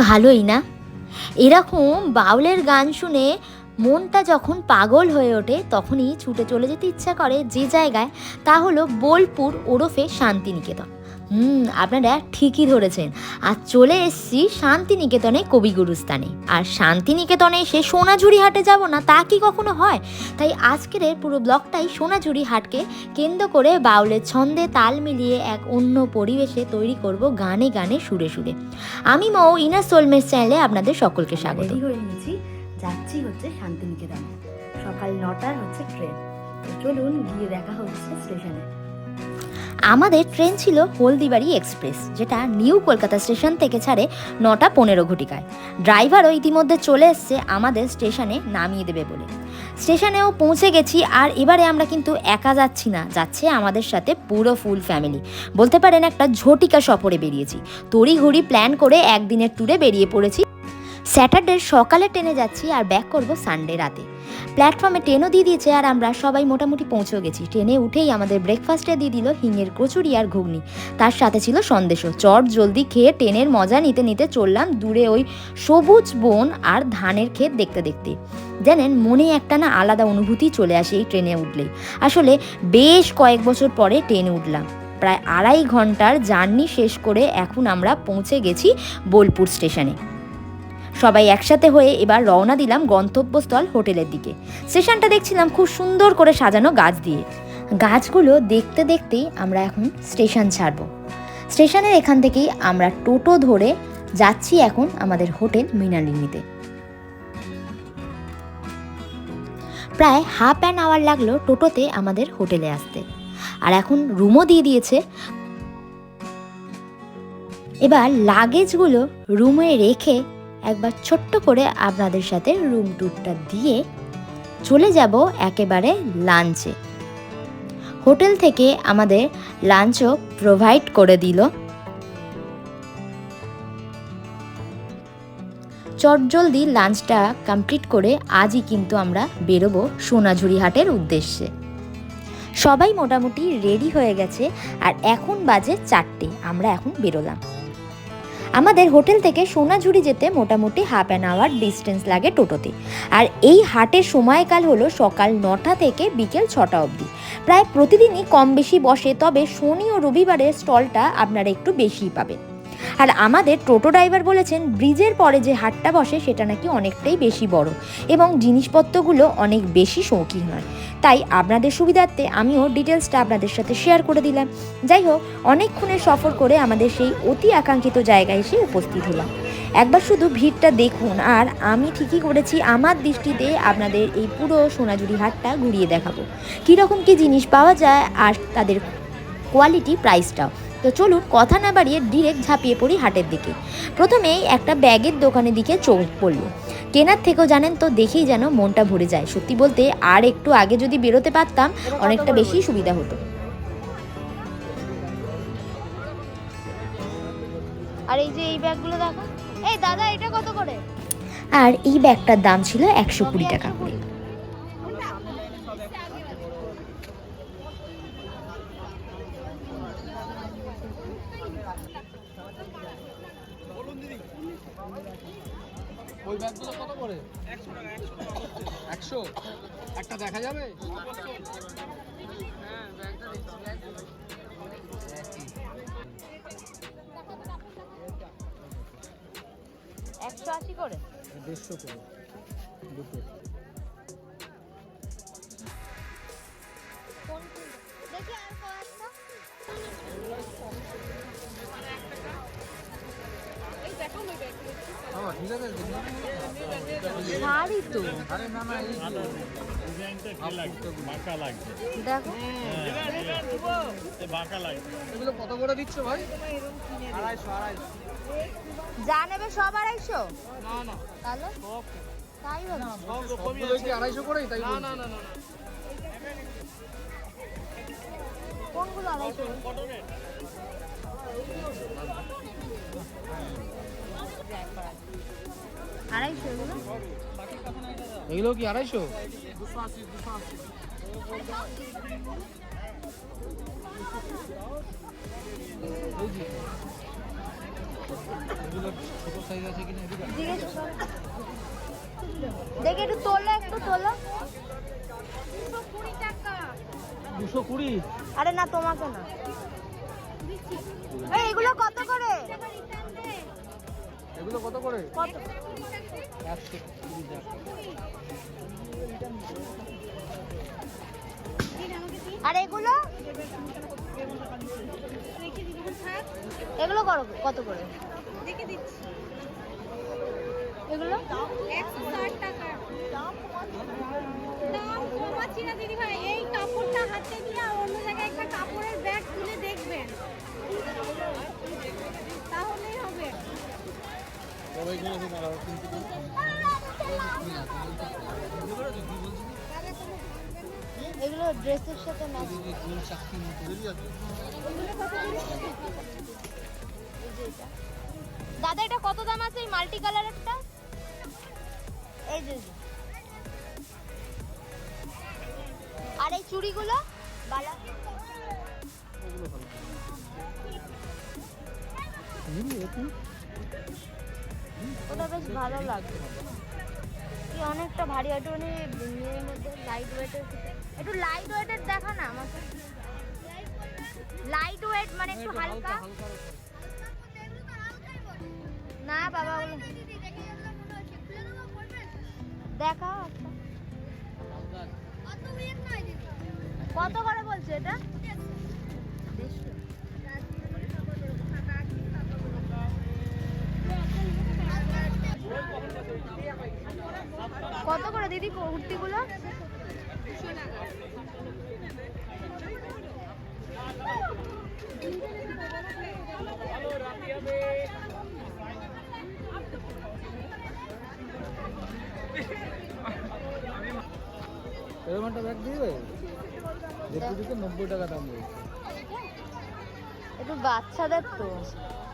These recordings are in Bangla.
ভালোই না। এরকম বাউলের গান শুনে মনটা যখন পাগল হয়ে ওঠে, তখনই ছুটে চলে যেতে ইচ্ছা করে যে জায়গায়, তা হলো বোলপুর ওরফে শান্তিনিকেতন। হুম আপনারা ঠিকই ধরেছেন। আর চলে এসেছি শান্তিনিকেতনে কবিগুরুস্থানে। আর শান্তিনিকেতনে এসে সোনাঝুরি হাটে যাব না তা কি কখনো হয়? তাই আজকের পুরো ব্লগটাই সোনাঝুরি হাটকে কেন্দ্র করে বাউলের ছন্দে তাল মিলিয়ে এক অন্য পরিবেশে তৈরি করব গানে গানে সুরে সুরে। আমি মৌ ইনার সোলমেস চ্যানেলে আপনাদের সকলকে স্বাগত। হয়ে নিয়েছি। যাচ্ছি হচ্ছে শান্তিনিকেতনে। সকাল নটার হচ্ছে ট্রেন চলুন গিয়ে দেখা হচ্ছে স্টেশনে আমাদের ট্রেন ছিল হলদিবাড়ি এক্সপ্রেস, যেটা নিউ কলকাতা স্টেশন থেকে ছাড়ে নটা পনেরো ঘটিকায়। ড্রাইভারও ইতিমধ্যে চলে এসছে আমাদের স্টেশনে নামিয়ে দেবে বলে। স্টেশনেও পৌঁছে গেছি, আর এবারে আমরা কিন্তু একা যাচ্ছি না, যাচ্ছে আমাদের সাথে পুরো ফুল ফ্যামিলি। বলতে পারেন একটা ঝটিকা সফরে বেরিয়েছি। তড়িঘড়ি প্ল্যান করে একদিনের ট্যুরে বেরিয়ে পড়েছি। স্যাটারডে সকালে ট্রেনে যাচ্ছি আর ব্যাক করব সানডে রাতে। প্ল্যাটফর্মে ট্রেনও দিয়ে দিয়েছে আর আমরা সবাই মোটামুটি পৌঁছেও গেছি। ট্রেনে উঠেই আমাদের ব্রেকফাস্টে দিয়ে দিল হিঙের কচুরি আর ঘুগনি। তার সাথে ছিল সন্দেশও চট জলদি খেয়ে ট্রেনের মজা নিতে নিতে চললাম দূরে ওই সবুজ বন আর ধানের ক্ষেত দেখতে দেখতে। জানেন, মনে একটা না আলাদা অনুভূতি চলে আসে এই ট্রেনে উঠলে। আসলে বেশ কয়েক বছর পরে ট্রেনে উঠলাম। প্রায় আড়াই ঘণ্টার জার্নি শেষ করে এখন আমরা পৌঁছে গেছি বোলপুর স্টেশনে। সবাই একসাথে হয়ে এবার রওনা দিলাম গন্তব্যস্থল হোটেলের দিকে। স্টেশনটা দেখছিলাম খুব সুন্দর করে সাজানো গাছ দিয়ে। গাছগুলো দেখতে দেখতেই আমরা এখন স্টেশন ছাড়বো। স্টেশনের এখান থেকেই আমরা টোটো ধরে যাচ্ছি এখন আমাদের হোটেল মৃণালিনীতে। প্রায় হাফ অ্যান আওয়ার লাগল টোটোতে আমাদের হোটেলে আসতে। আর এখন রুমও দিয়ে দিয়েছে। এবার লাগেজগুলো রুমে রেখে একবার ছোট্ট করে আপনাদের সাথে রুম ট্যুরটা দিয়ে চলে যাব একেবারে লাঞ্চে হোটেল থেকে আমাদের লাঞ্চও প্রোভাইড করে দিল। চটজলদি লাঞ্চটা কমপ্লিট করে আজই কিন্তু আমরা বেরোবো সোনাঝুরি হাটের উদ্দেশ্যে। সবাই মোটামুটি রেডি হয়ে গেছে আর এখন বাজে চারটে, আমরা এখন বেরোলাম। আমাদের হোটেল থেকে সোনাঝুরি যেতে মোটামুটি হাফ অ্যান আওয়ার ডিস্টেন্স লাগে টোটোতে। আর এই হাটের সময়কাল হলো সকাল নটা থেকে বিকেল ছটা অবধি। প্রায় প্রতিদিনই কম বেশি বসে, তবে শনি ও রবিবারের স্টলটা আপনারা একটু বেশিই পাবেন। আর আমাদের টোটো ড্রাইভার বলেছেন, ব্রিজের পরে যে হাটটা বসে সেটা নাকি অনেকটাই বেশি বড় এবং জিনিসপত্রগুলো অনেক বেশি শৌখিন হয়। তাই আপনাদের সুবিধার্থে আমিও ডিটেলসটা আপনাদের সাথে শেয়ার করে দিলাম। যাই হোক অনেকক্ষণের সফর করে আমাদের সেই অতি আকাঙ্ক্ষিত জায়গায় এসে উপস্থিত হলাম। একবার শুধু ভিড়টা দেখুন আর আমি ঠিকই করেছি, আমার দৃষ্টিতে আপনাদের এই পুরো সোনাঝুরি হাটটা ঘুরিয়ে দেখাবো। কীরকম কী জিনিস পাওয়া যায় আর তাদের কোয়ালিটি প্রাইসটাও তো চলুন কথা না বাড়িয়ে ডিরেক্ট ঝাঁপিয়ে পড়ি হাটের দিকে। প্রথমেই একটা ব্যাগের দোকানের দিকে চোখ পড়ল। কেনার থেকেও জানেন তো দেখেই যেন মনটা ভরে যায়। সত্যি বলতে আর একটু আগে যদি বেরোতে পারতাম অনেকটা বেশি সুবিধা হতো। আর এই যে এই ব্যাগগুলো দেখো। এই দাদা এটা কত করে? আর এই ব্যাগটার দাম ছিল একশো কুড়ি টাকা করে। ব্যাগগুলো কত করে? একশো? একটা দেখা যাবে? একশো আশি করে। দেড়শো করে। দুটো। শাড়ি তো। আরে না না এই দেখো। এগুলো কত করে দিচ্ছ ভাই? আড়াইশো? আড়াইশো যা নেবে সব আড়াইশো তাহলে তাই ভাবছি আড়াইশো করেই? তাই না না না কোনগুলো আড়াইশো? আড়াইশো এগুলো? এগুলো কি আড়াইশো? দেখি একটু তোলো একটু তোলো। দুশো কুড়ি আরে না তোমাকে না। এই এগুলো কত করে? এগুলো কত করে? কত? টাকা আর এগুলো? এগুলো করো কত করে? এগুলো? দাম কমাচ্ছি না দিদি ভাই এই কাপড়টা হাতে দিয়ে আর অন্য জায়গায় একটা কাপড়ের ব্যাগ তুলে দেখবেন। তাহলেই হবে। এগুলো ড্রেসের সাথে ম্যাচ দাদা এটা কত দাম আছে এই মাল্টি কালারেরটা? এই যে। আর এই চুড়িগুলো? বালা। ওটা বেশ ভালো লাগবে কি অনেকটা ভারী একটু মানে মধ্যে লাইট ওয়েটের একটু লাইট ওয়েটের দেখা না আমাকে। লাইট ওয়েট মানে একটু হালকা। না বাবা দেখাও কত করে বলছে এটা দেড়শো। কত করে দিদি কুর্তিগুলো? এরকম একটা ব্যাগ দিবে? দেখতে দেখতে নব্বই টাকা দাম রয়েছে। একটু বাচ্চাদের তো।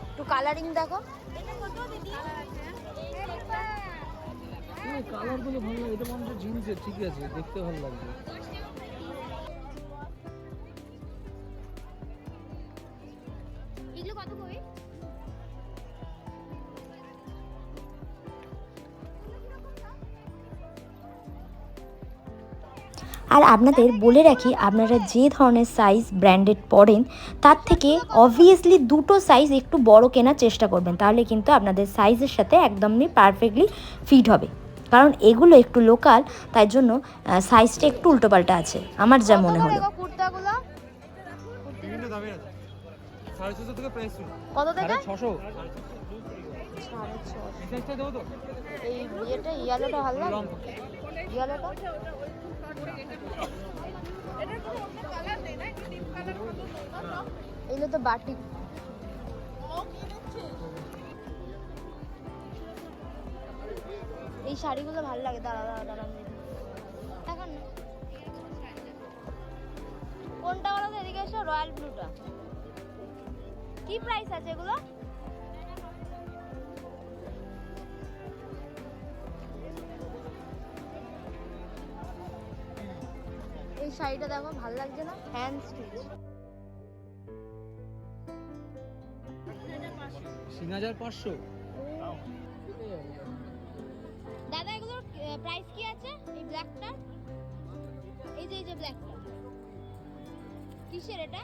একটু কালারিং দেখো। কালারগুলো ভালো লাগে। এটা মনে জিন্সের ঠিকই আছে দেখতে ভালো লাগবে। এগুলো কত করে? আর আপনাদের বলে রাখি আপনারা যে ধরনের সাইজ ব্র্যান্ডেড পরেন তার থেকে অবভিয়াসলি দুটো সাইজ একটু বড় কেনার চেষ্টা করবেন। তাহলে কিন্তু আপনাদের সাইজের সাথে একদমই পারফেক্টলি ফিট হবে। কারণ এগুলো একটু লোকাল তাই জন্য সাইজটা একটু উল্টোপাল্টা আছে আমার যা মনে হলো। কত থেকে? ছশো। এই ইয়েটা ইয়েলোটা ভালো লাগে? এগুলো তো বাটি। এই শাড়িগুলো ভালো লাগে দাঁড়া দাঁড়া দাঁড়া। দেখান না। কোনটা বলো এদিকে এসো, রয়্যাল ব্লুটা। কি প্রাইস আছে এগুলো? এই শাড়িটা দেখো, ভালো লাগছে না? হ্যান্ড স্টিচ তিন হাজার পাঁচশো। প্রাইস কি আছে? এই ব্ল্যাকটা এই যে এই যে ব্ল্যাকটা কিসের এটা?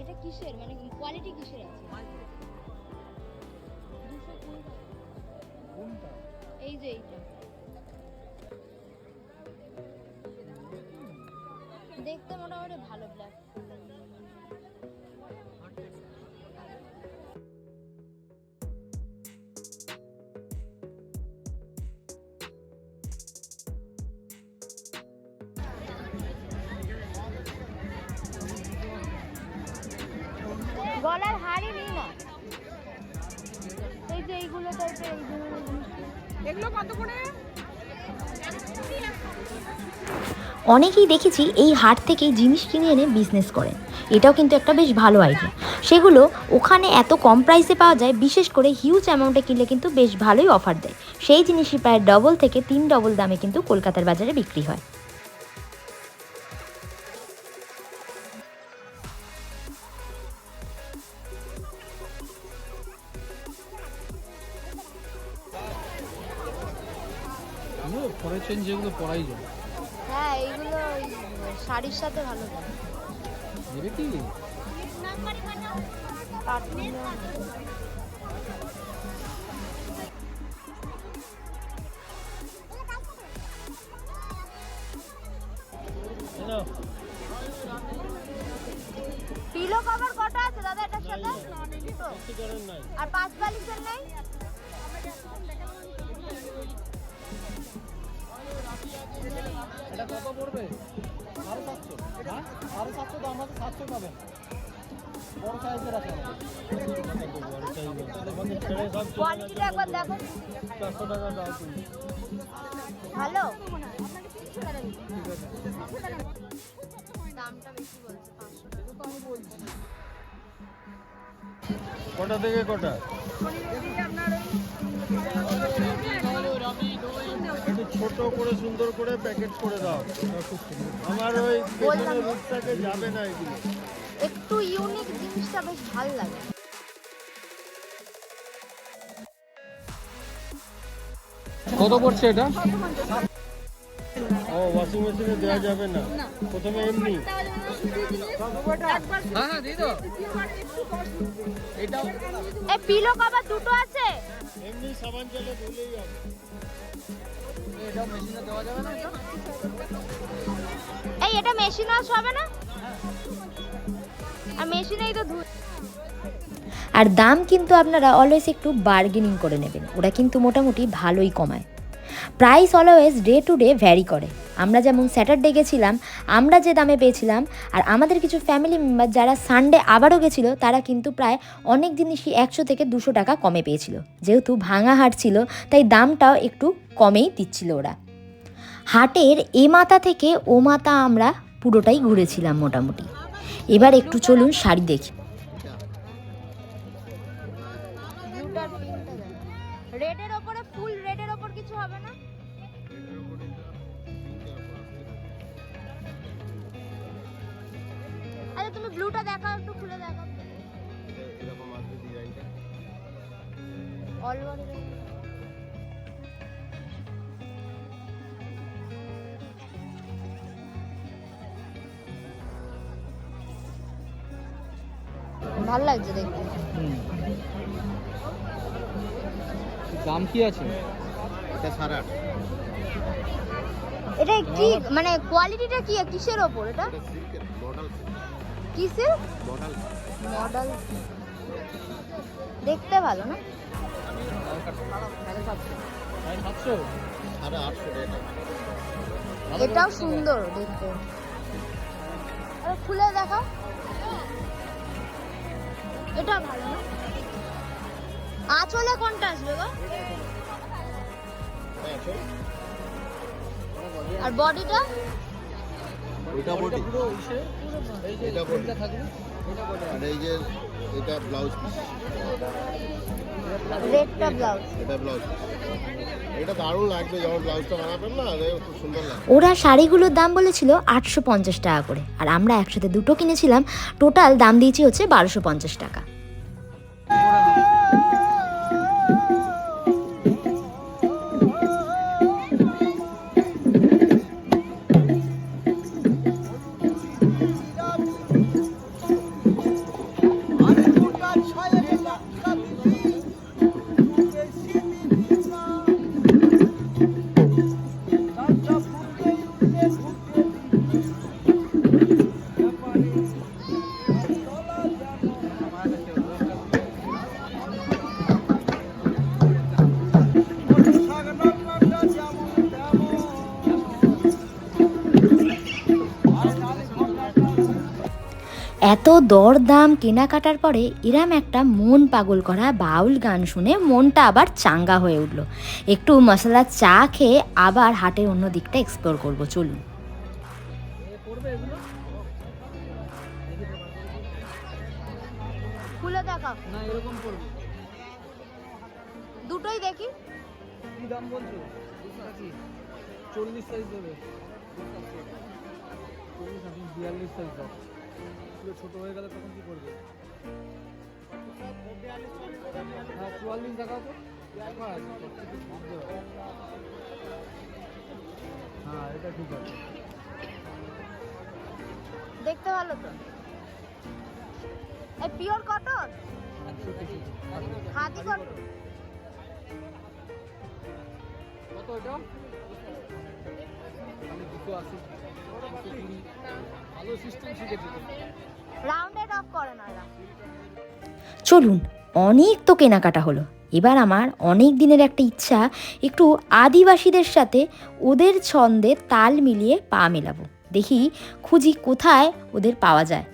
এটা কিসের? মানে কোয়ালিটি কিসের আছে? এই যে এইটা। দেখতে মোটামুটি ভালো ব্ল্যাক গলার হারই নিই না। এই যে এইগুলো টাইপের এইগুলো এগুলো কত করে? অনেকেই দেখেছি এই হাট থেকেই জিনিস কিনে এনে বিজনেস করেন। এটাও কিন্তু একটা বেশ ভালো আইডিয়া সেগুলো ওখানে এত কম প্রাইসে পাওয়া যায় বিশেষ করে হিউজ অ্যামাউন্টে কিনলে কিন্তু বেশ ভালোই অফার দেয়। সেই জিনিসই প্রায় ডবল থেকে তিন ডবল দামে কিন্তু কলকাতার বাজারে বিক্রি হয়। এগুলো পরেছেন যেগুলো পরাই যায়। হ্যাঁ এইগুলো শাড়ির সাথে ভালো যায় নেবে কি? পড়বে সাড়ে সাতশো। হ্যাঁ? সাড়ে সাতশো আছে সাতশো পাবেন। বড় সাইজের আছে। কোয়ালিটিটা একবার দেখো। চারশো টাকা দাও তুমি। ভালো দামটা বেশি বলছে পাঁচশো কটা থেকে কটা একটু ছোট করে সুন্দর করে প্যাকেট করে দাও। আমার ওই পেছনের রুটটাকে যাবে না এগুলো একটু ইউনিক জিনিসটা বেশ ভালো লাগে। কত পড়ছে এটা? ও ওয়াশিং মেশিনে দেওয়া যাবে না। প্রথমে এমনি। হ্যাঁ হ্যাঁ দিই তো এটা এই পিলো কভার দুটো আছে? এমনি সাবান জলে ধুলেই হবে। এই, এটা মেশিন ওয়াশ হবে না? আর তো আর দাম কিন্তু আপনারা অলওয়েজ একটু বার্গেনিং করে নেবেন। ওরা কিন্তু মোটামুটি ভালোই কমায়। Price always day to day vary করে। আমরা যেমন স্যাটারডে গেছিলাম, আমরা যে দামে পেয়েছিলাম, আর আমাদের কিছু ফ্যামিলি মেম্বার যারা সানডে আবারও গেছিল, তারা কিন্তু প্রায় অনেক জিনিসই একশো থেকে দুশো টাকা কমে পেয়েছিল। যেহেতু ভাঙা হাট ছিল, তাই দামটাও একটু কমেই দিচ্ছিল ওরা। হাটের এ মাথা থেকে ও মাথা আমরা পুরোটাই ঘুরেছিলাম মোটামুটি। এবার একটু চলুন শাড়ি দেখি। দেখাও একটু খুলে দেখাও। এরকম আসবে ডিজাইনটা অল ওভার ভালো লাগছে দেখতে। দাম কি আছে? এটা সারা এটা কি মানে কোয়ালিটিটা কি কিসের ওপর এটা? মডেল কিসের মডেল মডেল দেখতে ভালো না? এটাও সুন্দর দেখতে। আরে খুলে দেখো এটা ভালো না? আঁচলে কোনটা আসবে গো? আর বডিটা ওইটা বডি? এটা বডি? আর এই যে এটা ব্লাউজ পিস। ওরা শাড়িগুলোর দাম বলেছিল আটশো পঞ্চাশ টাকা করে আর আমরা একসাথে দুটো কিনেছিলাম টোটাল দাম দিয়েছি হচ্ছে বারোশো পঞ্চাশ টাকা। এত দর দাম কেনাকাটার পরে এরাম একটা মন পাগল করা বাউল গান শুনে মনটা আবার চাঙ্গা হয়ে উঠল। একটু মশলা চা খেয়ে আবার হাটের অন্য দিকটা এক্সপ্লোর করব চলুন। দুটোই দেখি। কি দাম বলছো? চল্লিশ সাইজ দেবে। চল্লিশ বিয়াল্লিশ সাইজ দাও। এগুলো ছোটো হয়ে গেলে তখন কি করবে? হ্যাঁ চুয়াল্লিশ তো হ্যাঁ এটা ঠিক আছে। দেখতে ভালো তো। এই পিওর কটন খাদি কটন কত? এটা? আশি। ভালো সিস্টেম শিখেছি। রাউন্ডেড অফ করে না চলুন, অনেক তো কেনাকাটা হলো। এবার আমার অনেক দিনের একটা ইচ্ছা, একটু আদিবাসীদের সাথে ওদের ছন্দে তাল মিলিয়ে পা মেলাবো। দেখি খুঁজি কোথায় ওদের পাওয়া যায়।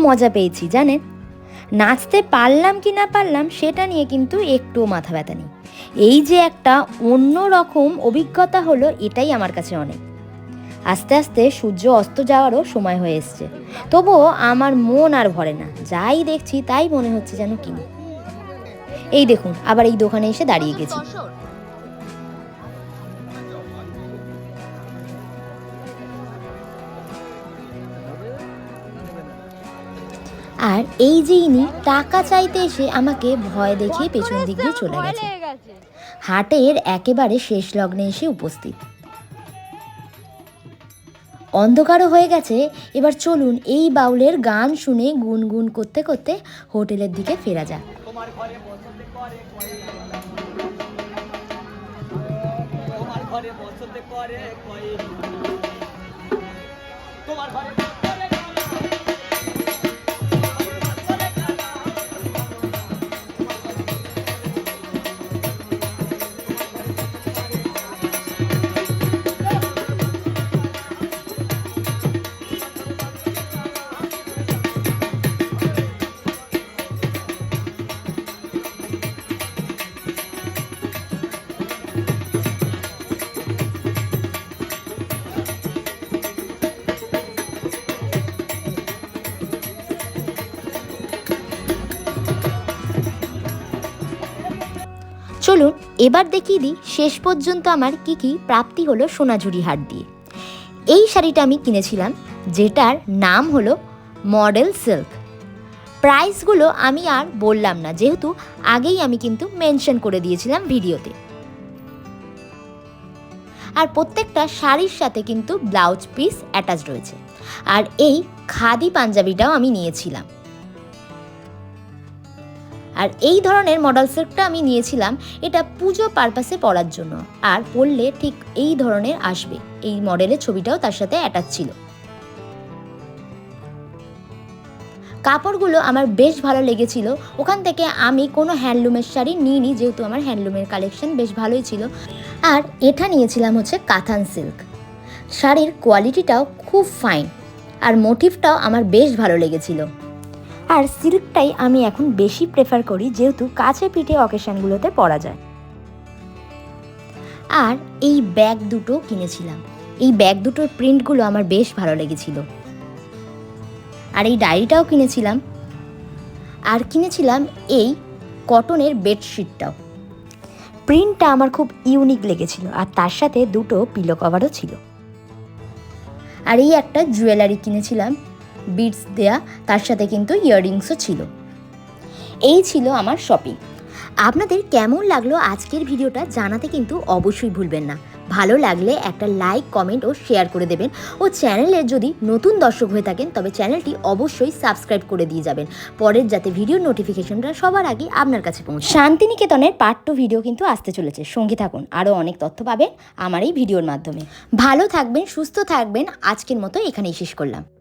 মজা পেয়েছি, জানেন? নাচতে পারলাম কি না পারলাম, সেটা নিয়ে কিন্তু একটুও মাথা ব্যথা নেই। এই যে একটা অন্য রকম অভিজ্ঞতা হলো, এটাই আমার কাছে অনেক। আস্তে আস্তে সূর্য অস্ত যাওয়ারও সময় হয়ে এসছে। তবুও আমার মন আর ভরে না। যাই দেখছি, তাই মনে হচ্ছে যেন কিনি। এই দেখুন, আবার এই দোকানে এসে দাঁড়িয়ে গেছি। আর এই যে ইনি টাকা চাইতে এসে আমাকে ভয় দেখিয়ে পেছন দিক দিয়ে চলে গেছে। হাটের একেবারে শেষ লগ্নে এসে উপস্থিত। অন্ধকারও হয়ে গেছে। এবার চলুন এই বাউলের গান শুনে গুনগুন করতে করতে হোটেলের দিকে ফেরা যাক। তোমার ঘরে চলুন, এবার দেখিয়ে দিই শেষ পর্যন্ত আমার কি কি প্রাপ্তি হলো সোনাঝুরি হাট দিয়ে। এই শাড়িটা আমি কিনেছিলাম, যেটার নাম হলো মডেল সিল্ক। প্রাইসগুলো আমি আর বললাম না, যেহেতু আগেই আমি কিন্তু মেনশন করে দিয়েছিলাম ভিডিওতে। আর প্রত্যেকটা শাড়ির সাথে কিন্তু ব্লাউজ পিস অ্যাটাচ রয়েছে। আর এই খাদি পাঞ্জাবিটাও আমি নিয়েছিলাম। আর এই ধরনের মডেল সেটটা আমি নিয়েছিলাম, এটা পুজো পারপাসে পরার জন্য। আর পরলে ঠিক এই ধরনের আসবে। এই মডেলের ছবিটাও তার সাথে অ্যাটাচ ছিল। কাপড়গুলো আমার বেশ ভালো লেগেছিল। ওখান থেকে আমি কোনো হ্যান্ডলুমের শাড়ি নিইনি, যেহেতু আমার হ্যান্ডলুমের কালেকশন বেশ ভালোই ছিল। আর এটা নিয়েছিলাম হচ্ছে কাথান সিল্ক শাড়ির কোয়ালিটিটাও খুব ফাইন আর মোটিভটাও আমার বেশ ভালো লেগেছিল। আর সিল্কটাই আমি এখন বেশি প্রেফার করি যেহেতু কাছে পিঠে অকেশনগুলোতে পরা যায়। আর এই ব্যাগ দুটো কিনেছিলাম। এই ব্যাগ দুটোর প্রিন্টগুলো আমার বেশ ভালো লেগেছিল। আর এই ডায়েরিটাও কিনেছিলাম। আর কিনেছিলাম এই কটনের বেডশিটটাও প্রিন্টটা আমার খুব ইউনিক লেগেছিল আর তার সাথে দুটো পিলো কভারও ছিল। আর এই একটা জুয়েলারি কিনেছিলাম। বিডস দেয়া, তার সাথে কিন্তু ইয়াররিংসও ছিল। এই ছিল আমার শপিং আপনাদের কেমন লাগল আজকের ভিডিওটা জানাতে কিন্তু অবশ্যই ভুলবেন না। ভালো লাগলে একটা লাইক কমেন্ট ও শেয়ার করে দেবেন। ও চ্যানেলে যদি নতুন দর্শক হয়ে থাকেন, তবে চ্যানেলটি অবশ্যই সাবস্ক্রাইব করে দিয়ে যাবেন। পরের যাতে ভিডিও নোটিফিকেশনটা সবার আগে আপনার কাছে পৌঁছে। শান্তিনিকেতনের টু ভিডিও কিন্তু আসতে চলেছে। সঙ্গে থাকুন আরও অনেক তথ্য পাবেন আমার এই ভিডিওর মাধ্যমে। ভালো থাকবেন, সুস্থ থাকবেন। আজকের মতো এখানেই শেষ করলাম।